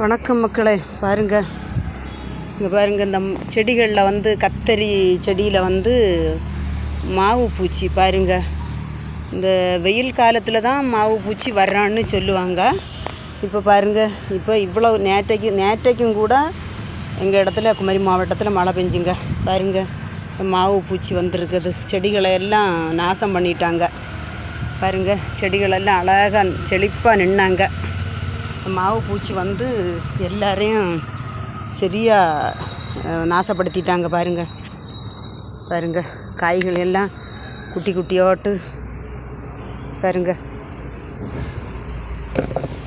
வணக்கம் மக்களே பாருங்க. இங்கே பாருங்க இந்த செடிகளில் வந்து கத்தரி செடியில் வந்து மாவு பூச்சி பாருங்க. இந்த வெயில் காலத்தில் தான் மாவு பூச்சி வர்றான்னு சொல்லுவாங்க. இப்போ பாருங்க இப்போ இவ்வளோ நேற்றைக்கு நேற்றைக்கும் கூட எங்கள் இடத்துல குமரி மாவட்டத்தில் மழை பெஞ்சுங்க. பாருங்க மாவு பூச்சி வந்திருக்குது. செடிகளை எல்லாம் நாசம் பண்ணிட்டாங்க. பாருங்கள் செடிகளெல்லாம் அழகாக செழிப்பாக நின்னாங்க. மாவு பூச்சி வந்து எல்லாரையும் சரியாக நாசப்படுத்திட்டாங்க பாருங்க. பாருங்க காய்கள் எல்லாம் குட்டி குட்டியாட்டு. பாருங்க.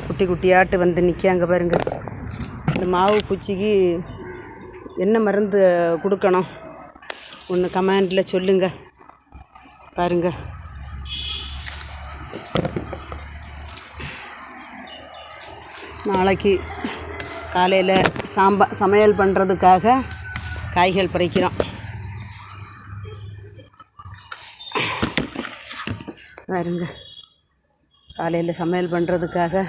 குட்டி குட்டியாட்டு வந்து நிற்காங்க பாருங்க. இந்த மாவு பூச்சிக்கு என்ன மருந்து கொடுக்கணும்? ஒன்று கமெண்டில் சொல்லுங்கள் பாருங்க. நாளைக்கு காலையில் சாம்பா சமையல் பண்ணுறதுக்காக காய்கள் பறிக்கிறோம். பாருங்க. காலையில் சமையல் பண்ணுறதுக்காக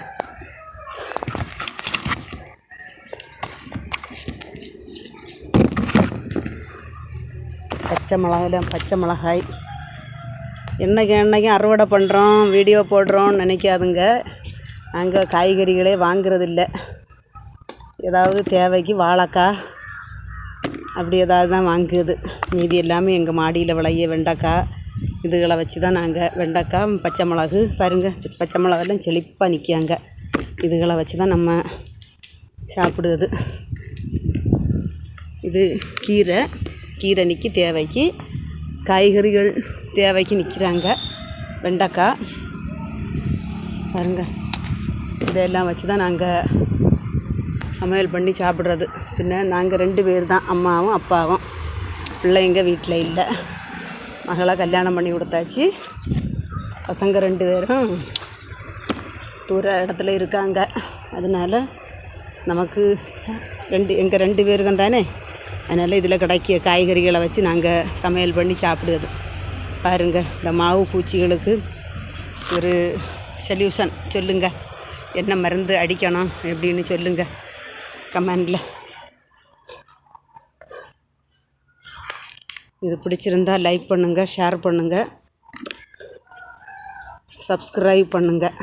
பச்சை மிளகாயில் பச்சை மிளகாய். என்னைக்கு என்னைக்கும் அறுவடை பண்ணுறோம் வீடியோ போடுறோம்னு நினைக்காதுங்க. நாங்கள் காய்கறிகளே வாங்குறதில்ல. ஏதாவது தேவைக்கு வாழைக்காய் அப்படி ஏதாவது தான் வாங்குது. மீதி எல்லாமே எங்கள் மாடியில் விளைய வெண்டைக்காய் இதுகளை வச்சு தான் நாங்கள் வெண்டைக்காய் பச்சை மிளகு பாருங்க பச்சை மிளகெல்லாம் செழிப்பாக நிற்காங்க இதுகளை வச்சு தான் நம்ம சாப்பிடுவது இது கீரை. கீரை நிற்கி தேவைக்கு காய்கறிகள் தேவைக்கு நிற்கிறாங்க. வெண்டைக்காய் பாருங்க. இதெல்லாம் வச்சு தான் நாங்கள் சமையல் பண்ணி சாப்பிட்றது. பின்ன நாங்கள் ரெண்டு பேர் தான் அம்மாவும் அப்பாவும். பிள்ளைங்க வீட்டில் இல்லை. மகளை கல்யாணம் பண்ணி கொடுத்தாச்சு. பசங்க ரெண்டு பேரும் தூர இடத்துல இருக்காங்க. அதனால் நமக்கு ரெண்டு எங்கள் ரெண்டு பேருக்கும் தானே? அதனால் இதில் கிடைக்கிய காய்கறிகளை வச்சு நாங்கள் சமையல் பண்ணி சாப்பிடுவது பாருங்கள் இந்த மாவு பூச்சிகளுக்கு ஒரு சொல்யூஷன் சொல்லுங்கள் என்ன மருந்து அடிக்கணும் எப்படின்னு சொல்லுங்கள் கமெண்டில். இது பிடிச்சிருந்தா லைக் பண்ணுங்கள் ஷேர் பண்ணுங்கள் சப்ஸ்கிரைப் பண்ணுங்கள்